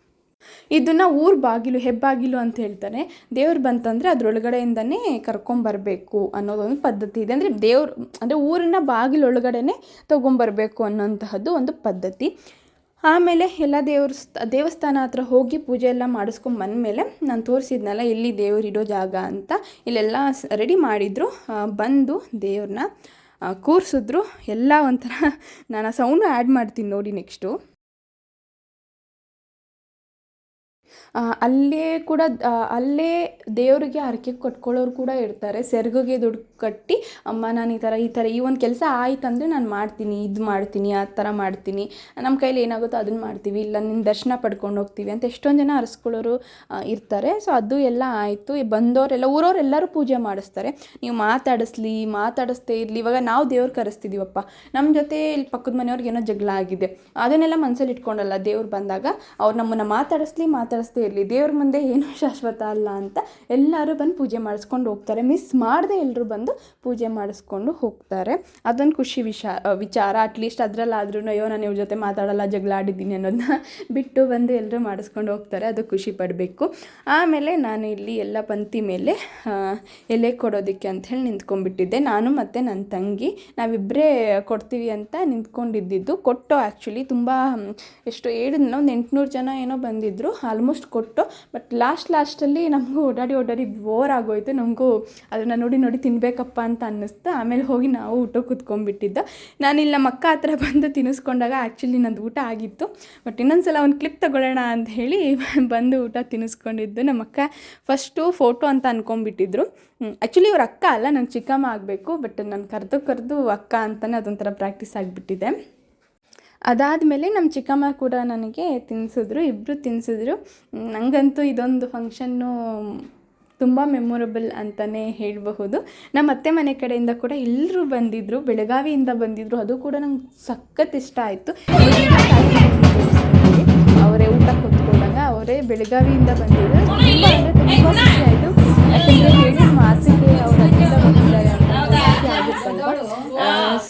ಇದನ್ನು ಊರು ಬಾಗಿಲು ಹೆಬ್ಬಾಗಿಲು ಅಂತ ಹೇಳ್ತಾರೆ. ದೇವ್ರು ಬಂತಂದರೆ ಅದರೊಳಗಡೆಯಿಂದನೇ ಕರ್ಕೊಂಬರಬೇಕು ಅನ್ನೋದೊಂದು ಪದ್ಧತಿ ಇದೆ. ಅಂದರೆ ದೇವ್ರು, ಅಂದರೆ ಊರಿನ ಬಾಗಿಲೊಳಗಡೆನೇ ತೊಗೊಂಬರಬೇಕು ಅನ್ನೋಂತಹದ್ದು ಒಂದು ಪದ್ಧತಿ. ಆಮೇಲೆ ಎಲ್ಲ ದೇವ್ರ ದೇವಸ್ಥಾನ ಹತ್ರ ಹೋಗಿ ಪೂಜೆ ಎಲ್ಲ ಮಾಡಿಸ್ಕೊಂಡು ಬಂದಮೇಲೆ ನಾನು ತೋರಿಸಿದ್ನಲ್ಲ ಎಲ್ಲಿ ದೇವರಿಡೋ ಜಾಗ ಅಂತ. ಇಲ್ಲೆಲ್ಲ ರೆಡಿ ಮಾಡಿದ್ರು. ಬಂದು ದೇವ್ರನ್ನ ಕೂರಿಸಿದ್ರು. ಎಲ್ಲ ಒಂಥರ, ನಾನು ಆ ಸೌಂಡು ಆ್ಯಡ್ ಮಾಡ್ತೀನಿ ನೋಡಿ ನೆಕ್ಸ್ಟು. ಅಲ್ಲೇ ಕೂಡ ಅಲ್ಲೇ ದೇವರಿಗೆ ಹರಕೆ ಕಟ್ಕೊಳ್ಳೋರು ಕೂಡ ಇರ್ತಾರೆ. ಸೆರಗಿಗೆ ದುಡ್ಡು ಕಟ್ಟಿ, ಅಮ್ಮ, ನಾನು ಈ ಥರ ಈ ಥರ, ಈ ಒಂದು ಕೆಲಸ ಆಯ್ತಂದರೆ ನಾನು ಮಾಡ್ತೀನಿ, ಇದು ಮಾಡ್ತೀನಿ, ಆ ಥರ ಮಾಡ್ತೀನಿ. ನಮ್ಮ ಕೈಲಿ ಏನಾಗುತ್ತೋ ಅದನ್ನು ಮಾಡ್ತೀವಿ, ಇಲ್ಲ ನಿನ್ನ ದರ್ಶನ ಪಡ್ಕೊಂಡು ಹೋಗ್ತೀವಿ ಅಂತ ಎಷ್ಟೊಂದು ಜನ ಹರಿಸ್ಕೊಳ್ಳೋರು ಇರ್ತಾರೆ. ಸೊ, ಅದು ಎಲ್ಲ ಆಯಿತು. ಬಂದವರೆಲ್ಲ ಊರವರೆಲ್ಲರೂ ಪೂಜೆ ಮಾಡಿಸ್ತಾರೆ. ನೀವು ಮಾತಾಡಿಸ್ಲಿ ಮಾತಾಡಿಸ್ತೇ ಇರಲಿ, ಇವಾಗ ನಾವು ದೇವ್ರು ಕರೆಸ್ತಿದ್ದೀವಪ್ಪ ನಮ್ಮ ಜೊತೆ ಇಲ್ಲಿ ಪಕ್ಕದ ಮನೆಯವ್ರಿಗೆ ಏನೋ ಜಗಳ ಆಗಿದೆ. ಅದನ್ನೆಲ್ಲ ಮನಸ್ಸಲ್ಲಿ ಇಟ್ಕೊಂಡಲ್ಲ ದೇವ್ರು ಬಂದಾಗ, ಅವ್ರು ನಮ್ಮನ್ನು ಮಾತಾಡಿಸ್ಲಿ ಮಾತಾಡಿಸ್ತೇ ಇರಲಿ ದೇವ್ರ ಮುಂದೆ ಏನು ಶಾಶ್ವತ ಅಲ್ಲ ಅಂತ ಎಲ್ಲರೂ ಬಂದು ಪೂಜೆ ಮಾಡಿಸ್ಕೊಂಡು ಹೋಗ್ತಾರೆ. ಮಿಸ್ ಮಾಡದೆ ಎಲ್ಲರೂ ಬಂದು ಪೂಜೆ ಮಾಡಿಸ್ಕೊಂಡು ಹೋಗ್ತಾರೆ. ಅದೊಂದು ಖುಷಿ ವಿಷ ವಿಚಾರ. ಅಟ್ಲೀಸ್ಟ್ ಅದರಲ್ಲಾದ್ರೂ ಅಯ್ಯೋ, ನಾನು ಇವ್ರ ಜೊತೆ ಮಾತಾಡಲ್ಲ, ಜಗಳ ಆಡಿದ್ದೀನಿ ಅನ್ನೋದನ್ನ *laughs* ಬಿಟ್ಟು ಬಂದು ಎಲ್ಲರೂ ಮಾಡಿಸ್ಕೊಂಡು ಹೋಗ್ತಾರೆ. ಅದು ಖುಷಿ ಪಡಬೇಕು. ಆಮೇಲೆ ನಾನು ಇಲ್ಲಿ ಎಲ್ಲ ಪಂಕ್ತಿ ಮೇಲೆ ಎಲೆ ಕೊಡೋದಕ್ಕೆ ಅಂತ ಹೇಳಿ ನಿಂತ್ಕೊಂಡ್ಬಿಟ್ಟಿದ್ದೆ. ನಾನು ಮತ್ತು ನನ್ನ ತಂಗಿ ನಾವಿಬ್ಬರೇ ಕೊಡ್ತೀವಿ ಅಂತ ನಿಂತ್ಕೊಂಡಿದ್ದಿದ್ದು ಕೊಟ್ಟು ಆ್ಯಕ್ಚುಲಿ ತುಂಬ ಎಷ್ಟು ಹೇಳಿದ್ನಲ್ಲ ಒಂದು ಎಂಟುನೂರು ಜನ ಏನೋ ಬಂದಿದ್ದರು ಆಲ್ಮೋಸ್ಟ್ ಕೊಟ್ಟು ಬಟ್ ಲಾಸ್ಟ್ ಲಾಸ್ಟಲ್ಲಿ ನಮಗೂ ಓಡಾಡಿ ಓಡಾಡಿ ಬೋರ್ ಆಗೋಯ್ತು. ನಮಗೂ ಅದನ್ನು ನೋಡಿ ನೋಡಿ ತಿನ್ನಬೇಕಪ್ಪ ಅಂತ ಅನ್ನಿಸ್ತು. ಆಮೇಲೆ ಹೋಗಿ ನಾವು ಊಟ ಕೂತ್ಕೊಂಡ್ಬಿಟ್ಟಿದ್ದ. ನಾನು ಇಲ್ಲಿ ನಮ್ಮ ಹತ್ರ ಬಂದು ತಿನ್ನಿಸ್ಕೊಂಡಾಗ ಆ್ಯಕ್ಚುಲಿ ನಂದು ಊಟ ಆಗಿತ್ತು. ಬಟ್ ಇನ್ನೊಂದು ಸಲ ಒಂದು ಕ್ಲಿಪ್ ತಗೊಳ್ಳೋಣ ಅಂತ ಹೇಳಿ ಬಂದು ಊಟ ತಿನ್ನಿಸ್ಕೊಂಡಿದ್ದು. ನಮ್ಮ ಅಕ್ಕ ಫಸ್ಟು ಫೋಟೋ ಅಂತ ಅಂದ್ಕೊಂಡ್ಬಿಟ್ಟಿದ್ರು ಆ್ಯಕ್ಚುಲಿ ಇವ್ರ ಅಕ್ಕ ಅಲ್ಲ, ನಂಗೆ ಚಿಕ್ಕಮ್ಮ ಆಗಬೇಕು ಬಟ್ ನಾನು ಕರೆದು ಕರೆದು ಅಕ್ಕ ಅಂತಲೇ ಅದೊಂಥರ ಪ್ರಾಕ್ಟೀಸ್ ಆಗಿಬಿಟ್ಟಿದೆ. ಅದಾದಮೇಲೆ ನಮ್ಮ ಚಿಕ್ಕಮ್ಮ ಕೂಡ ನನಗೆ ತಿನ್ನಿಸಿದ್ರು ಇಬ್ಬರು ತಿನ್ನಿಸಿದ್ರು ನನಗಂತೂ ಇದೊಂದು ಫಂಕ್ಷನ್ನು ತುಂಬ ಮೆಮೊರಬಲ್ ಅಂತಲೇ ಹೇಳಬಹುದು. ನಮ್ಮ ಅತ್ತೆ ಮನೆ ಕಡೆಯಿಂದ ಕೂಡ ಎಲ್ಲರೂ ಬಂದಿದ್ದರು ಬೆಳಗಾವಿಯಿಂದ ಬಂದಿದ್ದರು ಅದು ಕೂಡ ನಂಗೆ ಸಖತ್ ಇಷ್ಟ ಆಯಿತು. *unintelligible* ಅವರೇ ಊಟ ಕೂತ್ಕೊಂಡಾಗ ಅವರೇ ಬೆಳಗಾವಿಯಿಂದ ಬಂದಿದ್ದರು ತುಂಬ ಅಂದರೆ ತುಂಬ ಖುಷಿ ಆಯಿತು. ಮಾತಿಗೆ ಬಂದಿದ್ದಾರೆ ಅಂತ ಖುಷಿ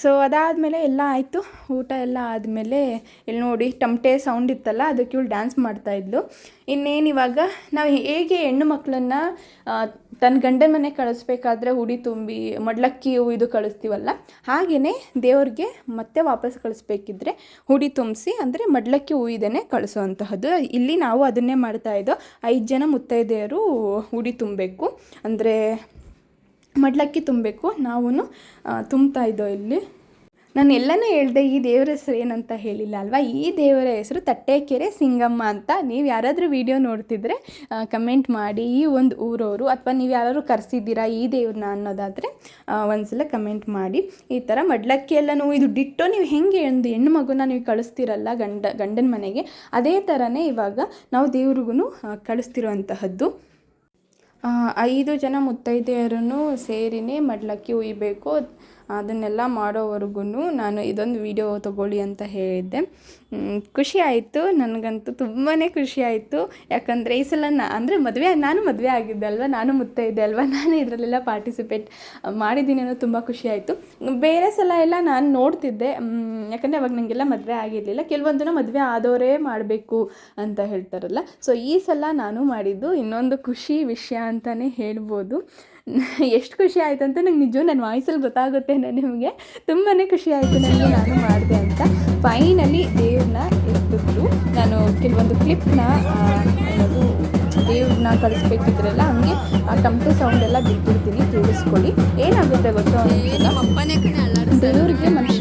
ಸೊ ಅದಾದಮೇಲೆ ಎಲ್ಲ ಆಯಿತು. ಊಟ ಎಲ್ಲ ಆದಮೇಲೆ ಇಲ್ಲಿ ನೋಡಿ, ಟಮಟೆ ಸೌಂಡ್ ಇತ್ತಲ್ಲ, ಅದಕ್ಕೆ ಇವಳು ಡ್ಯಾನ್ಸ್ ಮಾಡ್ತಾಯಿದ್ಲು ಇನ್ನೇನು ಇವಾಗ, ನಾವು ಹೇಗೆ ಹೆಣ್ಣು ಮಕ್ಕಳನ್ನು ತನ್ನ ಗಂಡನ ಮನೆ ಕಳಿಸ್ಬೇಕಾದ್ರೆ ಹುಡಿ ತುಂಬಿ, ಮಡ್ಲಕ್ಕಿ ಇದು ಕಳಿಸ್ತೀವಲ್ಲ ಹಾಗೆಯೇ ದೇವ್ರಿಗೆ ಮತ್ತೆ ವಾಪಸ್ ಕಳಿಸ್ಬೇಕಿದ್ರೆ ಹುಡಿ ತುಂಬಿಸಿ, ಅಂದರೆ ಮಡ್ಲಕ್ಕಿ ಹೂ ಇದನ್ನೇ ಕಳಿಸೋವಂತಹದ್ದು. ಇಲ್ಲಿ ನಾವು ಅದನ್ನೇ ಮಾಡ್ತಾ ಇದ್ದೋ, ಐದು ಜನ ಮುತ್ತೈದೆಯರು ಹುಡಿ ತುಂಬಬೇಕು. ಅಂದರೆ ಮಡ್ಲಕ್ಕಿ ತುಂಬಬೇಕು. ನಾವು ತುಂಬ್ತಾ ಇದ್ದೋ ಇಲ್ಲಿ. ನಾನು ಎಲ್ಲನೂ ಹೇಳಿದೆ ಈ ದೇವರ ಹೆಸರು ಏನಂತ ಹೇಳಿಲ್ಲ ಅಲ್ವಾ? ಈ ದೇವರ ಹೆಸರು ತಟ್ಟೆಕೆರೆ ಸಿಂಗಮ್ಮ ಅಂತ. ನೀವು ಯಾರಾದರೂ ವಿಡಿಯೋ ನೋಡ್ತಿದ್ರೆ ಕಮೆಂಟ್ ಮಾಡಿ. ಈ ಒಂದು ಊರವರು ಅಥವಾ ನೀವು ಯಾರಾದ್ರು ಕರೆಸಿದ್ದೀರಾ ಈ ದೇವ್ರನ್ನ ಅನ್ನೋದಾದರೆ ಒಂದ್ಸಲ ಕಮೆಂಟ್ ಮಾಡಿ. ಈ ಥರ ಮಡ್ಲಕ್ಕಿ ಎಲ್ಲನೂ ಇದು ಡಿಟ್ಟೋ ನೀವು ಹೆಂಗೆ ಒಂದು ಹೆಣ್ಣು ಮಗುನ ನೀವು ಕಳಿಸ್ತಿರಲ್ಲ ಗಂಡ ಗಂಡನ ಮನೆಗೆ ಅದೇ ಥರನೇ ಇವಾಗ ನಾವು ದೇವ್ರಿಗೂ ಕಳಿಸ್ತಿರೋಂತಹದ್ದು. ಆ, ಐದು ಜನ ಮುತ್ತೈದೆಯರನ್ನು ಸೇರಿನೇ ಮಡ್ಲಕ್ಕಿ ಉಯ್ಬೇಕು. ಅದನ್ನೆಲ್ಲ ಮಾಡೋವರೆಗೂ ನಾನು ಇದೊಂದು ವಿಡಿಯೋ ತಗೊಳ್ಳಿ ಅಂತ ಹೇಳಿದ್ದೆ. ಖುಷಿ ಆಯಿತು. ನನಗಂತೂ ತುಂಬಾ ಖುಷಿ ಆಯಿತು. ಯಾಕಂದರೆ ಈ ಸಲ ನಾ ಅಂದರೆ ಮದುವೆ ನಾನು ಮದುವೆ ಆಗಿದ್ದೆ ಅಲ್ವಾ? ನಾನು ಮುತ್ತೈದೆ ಅಲ್ವಾ? *laughs* ನಾನು ಇದರಲ್ಲೆಲ್ಲ ಪಾರ್ಟಿಸಿಪೇಟ್ ಮಾಡಿದ್ದೀನಿ ಅನ್ನೋದು ತುಂಬ ಖುಷಿ ಆಯಿತು. ಬೇರೆ ಸಲ ಎಲ್ಲ ನಾನು ನೋಡ್ತಿದ್ದೆ. ಯಾಕಂದರೆ ಅವಾಗ ನನಗೆಲ್ಲ ಮದುವೆ ಆಗಿರಲಿಲ್ಲ. ಕೆಲವೊಂದನ್ನು ಮದುವೆ ಆದವರೇ ಮಾಡಬೇಕು ಅಂತ ಹೇಳ್ತಾರಲ್ಲ. ಸೊ ಈ ಸಲ ನಾನು ಮಾಡಿದ್ದು ಇನ್ನೊಂದು ಖುಷಿ ವಿಷಯ ಅಂತಲೇ ಹೇಳ್ಬೋದು. ಎಷ್ಟು ಖುಷಿ ಆಯಿತು ಅಂತ ನಂಗೆ ನಿಜ ನನ್ನ ವಾಯ್ಸಲ್ಲಿ ಗೊತ್ತಾಗುತ್ತೆ ನಿಮಗೆ. ತುಂಬಾ ಖುಷಿ ಆಯಿತು ನನಗೆ ನಾನು ಮಾಡಿದೆ ಅಂತ. ಫೈನಲಿ ದೇವ್ರನ್ನ ಎತ್ತಿದ್ರು. ನಾನು ಕೆಲವೊಂದು ಕ್ಲಿಪ್ನ ಏನದು ದೇವ್ರನ್ನ ಕಳಿಸ್ಬೇಕಿದ್ರಲ್ಲ ಹಂಗೆ ಆ ಟಮ್ಟೆ ಸೌಂಡ್ ಎಲ್ಲ ಬಿಟ್ಟಿರ್ತೀನಿ. ಕೇಳಿಸ್ಕೊಳ್ಳಿ. ಏನಾಗುತ್ತೆ ಗೊತ್ತೋ ದೇವ್ರಿಗೆ ಮನುಷ್ಯ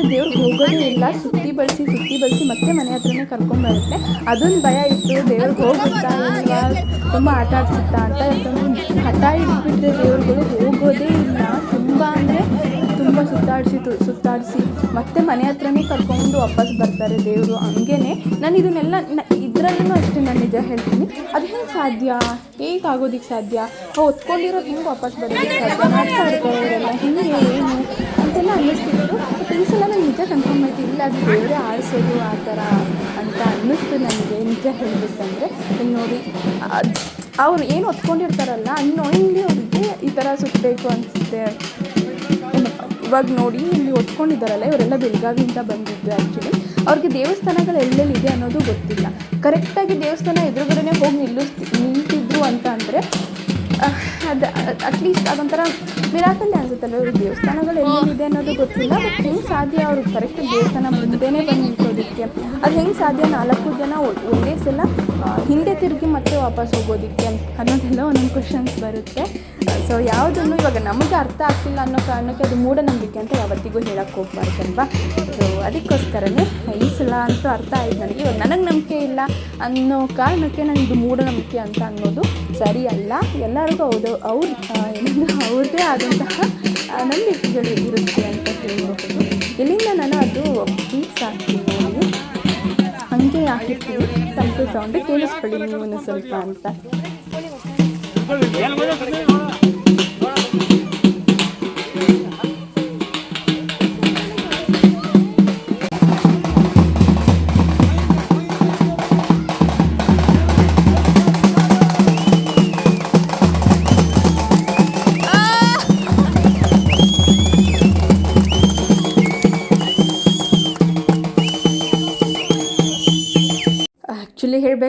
ಅಂದರೆ ದೇವ್ರಿಗೆ ಹೋಗೋದೇ ಇಲ್ಲ, ಸುತ್ತಿ ಬಳಸಿ ಸುತ್ತಿ ಬಳಸಿ ಮತ್ತೆ ಮನೆ ಹತ್ರನೇ ಕರ್ಕೊಂಡ್ಬರುತ್ತೆ ಅದೊಂದು ಭಯ ಇತ್ತು ದೇವ್ರಿಗೆ ಹೋಗುತ್ತಾ ಇಲ್ಲ ತುಂಬ ಆಟ ಆಡ್ಸುತ್ತಾ ಅಂತ ಯಾಕಂದ್ರೆ ಹಠ ಇಟ್ಬಿಟ್ರೆ ದೇವ್ರುಗಳು ಹೋಗೋದೇ ಇಲ್ಲ. ತುಂಬ ಅಂದರೆ ತುಂಬ ಸುತ್ತಾಡಿಸಿ ಸುತ್ತಾಡಿಸಿ ಮತ್ತೆ ಮನೆ ಹತ್ರನೇ ಕರ್ಕೊಂಡು ವಾಪಸ್ ಬರ್ತಾರೆ ದೇವರು ಹಂಗೇನೆ. ನಾನು ಇದನ್ನೆಲ್ಲ ಇದರಲ್ಲೂ ಅಷ್ಟೇ ನಾನು ನಿಜ ಹೇಳ್ತೀನಿ. ಅದು ಹೆಂಗೆ ಸಾಧ್ಯ? ಹೇಗೆ ಆಗೋದಕ್ಕೆ ಸಾಧ್ಯ? ಅವು ಹೊತ್ಕೊಂಡಿರೋದು ಹೆಂಗೆ ವಾಪಸ್ ಬರೋದಕ್ಕೆ ಸಾಧ್ಯ? ಹೆಂಗೆ, ಏನು? ಅಂತೆಲ್ಲ ಅನ್ನಿಸ್ತಿತ್ತು. ಈ ನಾನು ನಿಜ ಕನ್ಫರ್ಮ್ ಆಯ್ತು. ಇಲ್ಲ, ಅದು ಬೇರೆ ಆಡಿಸೋದು ಆ ಥರ ಅಂತ ಅನ್ನಿಸ್ತು ನನಗೆ. ನಿಜ ಹೇಳಬೇಕಂದ್ರೆ ಇಲ್ಲಿ ನೋಡಿ ಅವ್ರು ಏನು ಹೊತ್ಕೊಂಡಿರ್ತಾರಲ್ಲ ಅನ್ನೋಯಿಂಗ್ಲಿ ಅವರಿಗೆ ಈ ಥರ ಸುತ್ತಬೇಕು ಅನಿಸುತ್ತೆ. ಇವಾಗ ನೋಡಿ, ಇಲ್ಲಿ ಹೊತ್ಕೊಂಡಿದ್ದಾರಲ್ಲ ಇವರೆಲ್ಲ ಬೆಳಗಾವಿಯಿಂದ ಬಂದಿದ್ದು ಆ್ಯಕ್ಚುಲಿ ಅವ್ರಿಗೆ ದೇವಸ್ಥಾನಗಳು ಎಲ್ಲೆಲ್ಲಿದೆ ಅನ್ನೋದು ಗೊತ್ತಿಲ್ಲ. ಕರೆಕ್ಟಾಗಿ ದೇವಸ್ಥಾನ ಎದುರುಗಡೆನೇ ಹೋಗಿ ನಿಲ್ಲಿಸ್ತಿ ನಿಂತಿದ್ರು ಅಂತ ಅಂದರೆ ಅದು ಅಟ್ಲೀಸ್ಟ್ ಅದೊಂಥರ ಮಿರಾಕಲ್ಲಿ ಅನ್ಸುತ್ತಲ್ಲ ದೇವಸ್ಥಾನಗಳು ಎಲ್ಲಿದೆ ಅನ್ನೋದು ಗೊತ್ತಿಲ್ಲ ಬಟ್ ಹೆಂಗೆ ಸಾಧ್ಯ ಅವ್ರಿಗೆ ಕರೆಕ್ಟ್ ದೇವಸ್ಥಾನ ಮುಂದೆನೇ ಬಂದು ನಿಲ್ಸೋದಕ್ಕೆ ಅದು ಹೆಂಗೆ ಸಾಧ್ಯ? ನಾಲ್ಕು ಜನ ಒಂದೇ ಸಲ ಹಿಂದೆ ತಿರುಗಿ ಮತ್ತೆ ವಾಪಸ್ ಹೋಗೋದಕ್ಕೆ ಅನ್ನೋದೆಲ್ಲ ಒಂದೊಂದು ಕ್ವಶನ್ಸ್ ಬರುತ್ತೆ. ಸೊ ಯಾವುದನ್ನು ಇವಾಗ ನಮಗೆ ಅರ್ಥ ಆಗ್ತಿಲ್ಲ ಅನ್ನೋ ಕಾರಣಕ್ಕೆ ಅದು ಮೂಢನಂಬಿಕೆ ಅಂತ ಯಾವತ್ತಿಗೂ ಹೇಳಕ್ಕೆ ಹೋಗ್ಬಾರ್ದಲ್ವಾ ಸೊ ಅದಕ್ಕೋಸ್ಕರನೇ ಈ ಸಲ ಅಂತೂ ಅರ್ಥ ಆಯ್ತು ನನಗೆ. ಇವಾಗ ನನಗೆ ನಂಬಿಕೆ ಇಲ್ಲ ಅನ್ನೋ ಕಾರಣಕ್ಕೆ ನಾನು ಇದು ಮೂಢನಂಬಿಕೆ ಅಂತ ಅನ್ನೋದು ಸರಿ ಅಲ್ಲ ಎಲ್ಲರಿಗೂ ಹೌದು, ಅವ್ರ ಏನಂದ್ರೆ ಅವ್ರದ್ದೇ ಆದಂತಹ ನಂಬಿಕೆಗಳು ಇರುತ್ತೆ ಅಂತ ಹೇಳಬಹುದು ಇಲ್ಲಿಂದ ನಾನು ಅದು ಬೀಟ್ಸ್ ಹಾಕ್ತೀನಿ ಹಾಕಿರ್ತೀನಿ ತಂಪು ಸೌಂಡ್ ಕೇಳಿಸ್ಕೊಳ್ಳಿ ನೀವು ಸ್ವಲ್ಪ ಅಂತ.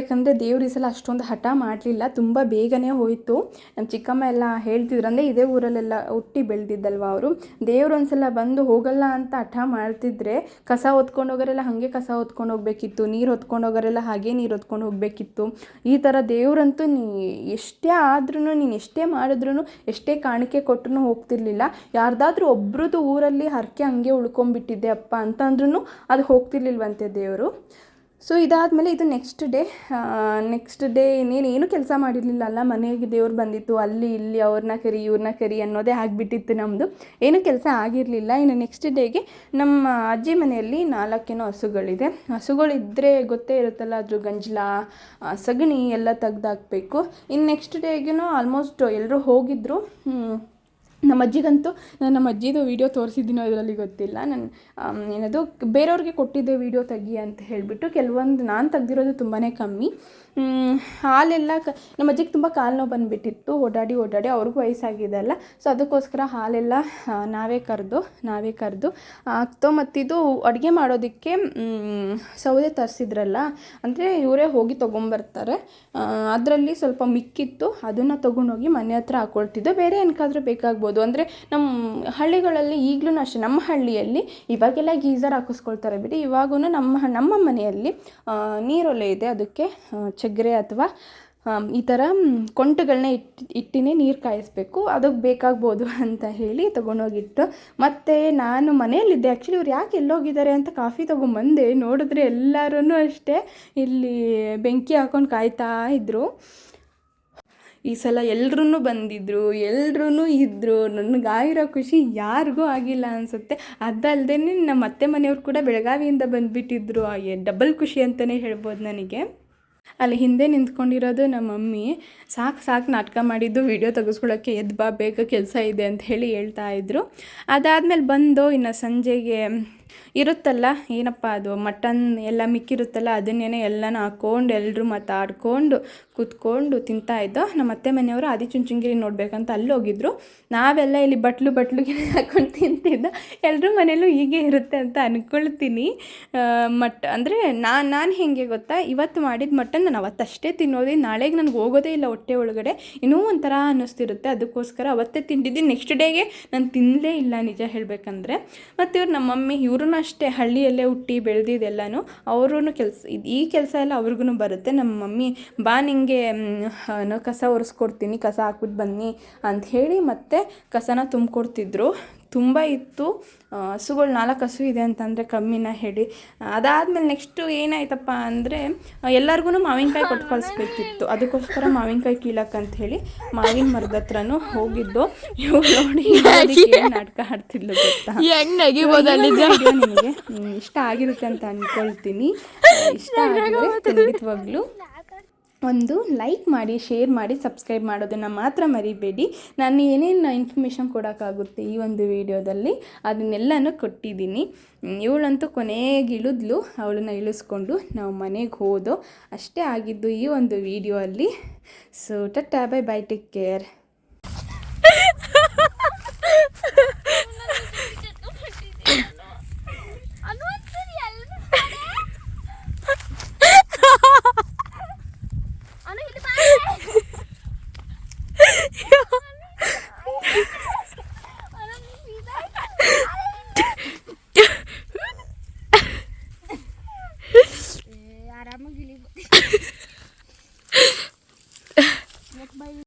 ಹೇಳಬೇಕಂದ್ರೆ ದೇವ್ರ ಈ ಸಲ ಅಷ್ಟೊಂದು ಹಠ ಮಾಡಲಿಲ್ಲ, ತುಂಬ ಬೇಗನೆ ಹೋಯಿತು. ನಮ್ಮ ಚಿಕ್ಕಮ್ಮ ಎಲ್ಲ ಹೇಳ್ತಿದ್ರು, ಅಂದರೆ ಇದೇ ಊರಲ್ಲೆಲ್ಲ ಹುಟ್ಟಿ ಬೆಳೆದಿದ್ದಲ್ವ ಅವರು? ದೇವ್ರು ಒಂದ್ಸಲ ಬಂದು ಹೋಗಲ್ಲ ಅಂತ ಹಠ ಮಾಡ್ತಿದ್ರೆ ಕಸ ಹೊತ್ಕೊಂಡು ಹೋಗೋರೆಲ್ಲ ಹಾಗೆ ಕಸ ಹೊತ್ಕೊಂಡು ಹೋಗ್ಬೇಕಿತ್ತು, ನೀರು ಹೊತ್ಕೊಂಡು ಹೋಗೋರೆಲ್ಲ ಹಾಗೆ ನೀರು ಹೊತ್ಕೊಂಡು ಹೋಗಬೇಕಿತ್ತು. ಈ ಥರ ದೇವ್ರಂತೂ ನೀ ಎಷ್ಟೇ ಆದ್ರೂ ನೀನು ಎಷ್ಟೇ ಮಾಡಿದ್ರೂ ಎಷ್ಟೇ ಕಾಣಿಕೆ ಕೊಟ್ಟರು ಹೋಗ್ತಿರ್ಲಿಲ್ಲ. ಯಾರ್ದಾದ್ರೂ ಒಬ್ರದ್ದು ಊರಲ್ಲಿ ಹರಕೆ ಹಂಗೆ ಉಳ್ಕೊಂಡ್ಬಿಟ್ಟಿದ್ದೆ ಅಪ್ಪ ಅಂತಂದ್ರೂ ಅದು ಹೋಗ್ತಿರ್ಲಿಲ್ವಂತೆ ದೇವರು. ಸೊ ಇದಾದಮೇಲೆ ಇದು ನೆಕ್ಸ್ಟ್ ಡೇ ನೆಕ್ಸ್ಟ್ ಡೇ ಇನ್ನೇನು ಏನು ಕೆಲಸ ಮಾಡಿರಲಿಲ್ಲ ಅಲ್ಲ, ಮನೆಗೆ ದೇವ್ರು ಬಂದಿತ್ತು, ಅಲ್ಲಿ ಇಲ್ಲಿ ಅವ್ರನ್ನ ಕರಿ ಇವ್ರನ್ನ ಕರಿ ಅನ್ನೋದೇ ಆಗಿಬಿಟ್ಟಿತ್ತು ನಮ್ಮದು ಏನು ಕೆಲಸ ಆಗಿರಲಿಲ್ಲ. ಇನ್ನು ನೆಕ್ಸ್ಟ್ ಡೇಗೆ ನಮ್ಮ ಅಜ್ಜಿ ಮನೆಯಲ್ಲಿ ನಾಲ್ಕೇನೋ ಹಸುಗಳಿದೆ. ಹಸುಗಳಿದ್ದರೆ ಗೊತ್ತೇ ಇರುತ್ತಲ್ಲ ಅದ್ರ ಗಂಜಲ ಸಗಣಿ ಎಲ್ಲ ತೆಗ್ದಾಕ್ಬೇಕು. ಇನ್ನು ನೆಕ್ಸ್ಟ್ ಡೇಗೇನೋ ಆಲ್ಮೋಸ್ಟ್ ಎಲ್ಲರೂ ಹೋಗಿದ್ರು. ಹ್ಮ್. ನಮ್ಮ ಅಜ್ಜಿಗಂತೂ ನಾನು ನಮ್ಮ ಅಜ್ಜಿದು ವೀಡಿಯೋ ತೋರಿಸಿದ್ದೀನೋ ಇದರಲ್ಲಿ ಗೊತ್ತಿಲ್ಲ. ನಾನು ಏನದು, ಬೇರೆಯವ್ರಿಗೆ ಕೊಟ್ಟಿದ್ದೆ ವೀಡಿಯೋ ತೆಗಿ ಅಂತ ಹೇಳಿಬಿಟ್ಟು, ಕೆಲವೊಂದು ನಾನು ತೆಗ್ದಿರೋದು ತುಂಬಾ ಕಮ್ಮಿ. ಹಾಲೆಲ್ಲ ಕ, ನಮ್ಮ ಅಜ್ಜಿಗೆ ತುಂಬ ಕಾಲು ನೋವು ಬಂದುಬಿಟ್ಟಿತ್ತು. ಓಡಾಡಿ ಓಡಾಡಿ ಅವ್ರಿಗೂ ವಯಸ್ಸಾಗಿದೆ ಅಲ್ಲ. ಸೊ ಅದಕ್ಕೋಸ್ಕರ ಹಾಲೆಲ್ಲ ನಾವೇ ಕರೆದು ನಾವೇ ಕರೆದು ಮತ್ತಿದು ಅಡುಗೆ ಮಾಡೋದಕ್ಕೆ ಸೌದೆ ತರಿಸಿದ್ರಲ್ಲ, ಅಂದರೆ ಇವರೇ ಹೋಗಿ ತೊಗೊಂಬರ್ತಾರೆ. ಅದರಲ್ಲಿ ಸ್ವಲ್ಪ ಮಿಕ್ಕಿತ್ತು. ಅದನ್ನು ತೊಗೊಂಡೋಗಿ ಮನೆ ಹತ್ರ ಹಾಕ್ಕೊಳ್ತಿದ್ದು ಬೇರೆ ಏನಕ್ಕಾದರೂ ಬೇಕಾಗ್ಬೋದು. ಅಂದರೆ ನಮ್ಮ ಹಳ್ಳಿಗಳಲ್ಲಿ ಈಗಲೂ ಅಷ್ಟೇ, ನಮ್ಮ ಹಳ್ಳಿಯಲ್ಲಿ ಇವಾಗೆಲ್ಲ ಗೀಸರ್ ಹಾಕಿಸ್ಕೊಳ್ತಾರೆ ಬಿಡಿ. ಇವಾಗೂ ನಮ್ಮ ನಮ್ಮ ಮನೆಯಲ್ಲಿ ನೀರೊಲೆ ಇದೆ. ಅದಕ್ಕೆ ಚಗ್ರೆ ಅಥವಾ ಈ ಥರ ಕೊಂಟುಗಳನ್ನ ಇಟ್ಟು ಇಟ್ಟಿನೇ ನೀರು ಕಾಯಿಸ್ಬೇಕು. ಅದಕ್ಕೆ ಬೇಕಾಗ್ಬೋದು ಅಂತ ಹೇಳಿ ತೊಗೊಂಡೋಗಿಟ್ಟು, ಮತ್ತು ನಾನು ಮನೆಯಲ್ಲಿದ್ದೆ. ಆ್ಯಕ್ಚುಲಿ ಇವ್ರು ಯಾಕೆ ಎಲ್ಲೋಗಿದ್ದಾರೆ ಅಂತ ಕಾಫಿ ತೊಗೊಂಬಂದೆ. ನೋಡಿದ್ರೆ ಎಲ್ಲರೂ ಅಷ್ಟೇ ಇಲ್ಲಿ ಬೆಂಕಿ ಹಾಕೊಂಡು ಕಾಯ್ತಾ ಇದ್ದರು ಈ ಸಲ ಎಲ್ರೂ ಬಂದಿದ್ದರು ಎಲ್ರೂ ಇದ್ದರು ನನಗಾಗಿರೋ ಖುಷಿ ಯಾರಿಗೂ ಆಗಿಲ್ಲ ಅನಿಸುತ್ತೆ. ಅದಲ್ಲದೆ ನಮ್ಮ ಅತ್ತೆ ಮನೆಯವ್ರು ಕೂಡ ಬೆಳಗಾವಿಯಿಂದ ಬಂದುಬಿಟ್ಟಿದ್ರು. ಡಬಲ್ ಖುಷಿ ಅಂತಲೇ ಹೇಳ್ಬೋದು ನನಗೆ. ಅಲ್ಲಿ ಹಿಂದೆ ನಿಂತ್ಕೊಂಡಿರೋದು ನಮ್ಮ ಮಮ್ಮಿ. ಸಾಕು ಸಾಕು ನಾಟಕ ಮಾಡಿದ್ದು ವಿಡಿಯೋ ತೆಗೆಸ್ಕೊಳ್ಳೋಕ್ಕೆ ಎದ್ದು ಬಾ, ಬೇಗ ಕೆಲಸ ಇದೆ ಅಂತ ಹೇಳಿ ಹೇಳ್ತಾ ಇದ್ರು. ಅದಾದಮೇಲೆ ಬಂದು ಇನ್ನು ಸಂಜೆಗೆ ಇರುತ್ತಲ್ಲ, ಏನಪ್ಪ ಅದು, ಮಟನ್ ಎಲ್ಲ ಮಿಕ್ಕಿರುತ್ತಲ್ಲ, ಅದನ್ನೇನೆ ಎಲ್ಲನೂ ಹಾಕ್ಕೊಂಡು ಎಲ್ಲರೂ ಮಾತಾಡ್ಕೊಂಡು ಕೂತ್ಕೊಂಡು ತಿಂತಾ ಇದ್ದೋ ನಮ್ಮ ಅತ್ತೆ ಮನೆಯವರು ಆದಿಚುಂಚನಗಿರಿ ನೋಡ್ಬೇಕಂತ ಅಲ್ಲಿ ಹೋಗಿದ್ರು ನಾವೆಲ್ಲ ಇಲ್ಲಿ ಬಟ್ಲು ಬಟ್ಲುಗೆ *laughs* ಹಾಕೊಂಡು ತಿಂತಿದ್ದ. ಎಲ್ಲರೂ ಮನೇಲೂ ಹೀಗೆ ಇರುತ್ತೆ ಅಂತ ಅಂದ್ಕೊಳ್ತೀನಿ ಮಟ್, ಅಂದರೆ ನಾನು ನಾನು ಹೇಗೆ ಗೊತ್ತಾ, ಇವತ್ತು ಮಾಡಿದ ಮಟನ್ ನಾನು ಅವತ್ತಷ್ಟೇ ತಿನ್ನೋದು, ನಾಳೆಗೆ ನನಗೆ ಹೋಗೋದೇ ಇಲ್ಲ ಹೊಟ್ಟೆ ಒಳಗಡೆ. ಇನ್ನೂ ಒಂಥರ ಅನ್ನಿಸ್ತಿರುತ್ತೆ, ಅದಕ್ಕೋಸ್ಕರ ಅವತ್ತೇ ತಿಂದಿದ್ದೀನಿ, ನೆಕ್ಸ್ಟ್ ಡೇಗೆ ನಾನು ತಿನ್ನಲೇ ಇಲ್ಲ ನಿಜ ಹೇಳಬೇಕಂದ್ರೆ. ಮತ್ತು ಇವ್ರು ನಮ್ಮ ಮಮ್ಮಿ ಇವ್ರೂ ಅಷ್ಟೇ ಹಳ್ಳಿಯಲ್ಲೇ ಹುಟ್ಟಿ ಬೆಳೆದಿದ್ದೆಲ್ಲನೂ ಅವ್ರೂ ಕೆಲಸ ಈ ಕೆಲಸ ಎಲ್ಲ ಅವ್ರಿಗೂ ಬರುತ್ತೆ. ನಮ್ಮ ಮಮ್ಮಿ, ಬಾ ನಿಂಗೆ ಕಸ ಒರೆಸ್ಕೊಡ್ತೀನಿ, ಕಸ ಹಾಕ್ಬಿಟ್ಟು ಬನ್ನಿ ಅಂತ ಹೇಳಿ ಮತ್ತೆ ಕಸನ ತುಂಬಿಕೊಡ್ತಿದ್ರು. ತುಂಬ ಇತ್ತು. ಹಸುಗಳು ನಾಲ್ಕು ಹಸು ಇದೆ ಅಂತಂದರೆ ಕಮ್ಮಿನ ಹೇಳಿ. ಅದಾದಮೇಲೆ ನೆಕ್ಸ್ಟು ಏನಾಯ್ತಪ್ಪ ಅಂದರೆ ಎಲ್ಲರಿಗೂ ಮಾವಿನಕಾಯಿ ಕೊಟ್ಟು ಕಳಿಸ್ಬೇಕಿತ್ತು ಅದಕ್ಕೋಸ್ಕರ ಮಾವಿನಕಾಯಿ ಕೀಳಕ್ಕೆ ಅಂತ ಹೇಳಿ ಮಾವಿನ ಮರದ ಹತ್ರನೂ ಹೋಗಿದ್ದು. ನೋಡಿ ನಾಟಕ ಆಡ್ತಿದ್ಲು ಗೊತ್ತಾ? ನಿಮಗೆ ಇಷ್ಟ ಆಗಿರುತ್ತೆ ಅಂತ ಅಂದ್ಕೊಳ್ತೀನಿ ಇಷ್ಟ ಆಗಿದ್ರೆ ಖಂಡಿತವಾಗ್ಲೂ ಒಂದು ಲೈಕ್ ಮಾಡಿ ಶೇರ್ ಮಾಡಿ ಸಬ್ಸ್ಕ್ರೈಬ್ ಮಾಡೋದನ್ನು ಮಾತ್ರ ಮರಿಬೇಡಿ. ನಾನು ಏನೇನು ಇನ್ಫಾರ್ಮೇಷನ್ ಕೊಡೋಕ್ಕಾಗುತ್ತೆ ಈ ಒಂದು ವಿಡಿಯೋದಲ್ಲಿ ಅದನ್ನೆಲ್ಲನೂ ಕೊಟ್ಟಿದ್ದೀನಿ. ಇವಳಂತೂ ಕೊನೆಗೆ ಇಳಿದ್ಲು, ಅವಳನ್ನ ಇಳಿಸ್ಕೊಂಡು ನಾವು ಮನೆಗೆ ಹೋದೋ ಅಷ್ಟೇ ಆಗಿದ್ದು ಈ ಒಂದು ವಿಡಿಯೋ ಅಲ್ಲಿ ಸೊ ಟಟ್ಟ ಬೈ ಬೈ ಟೇಕ್ ಕೇರ್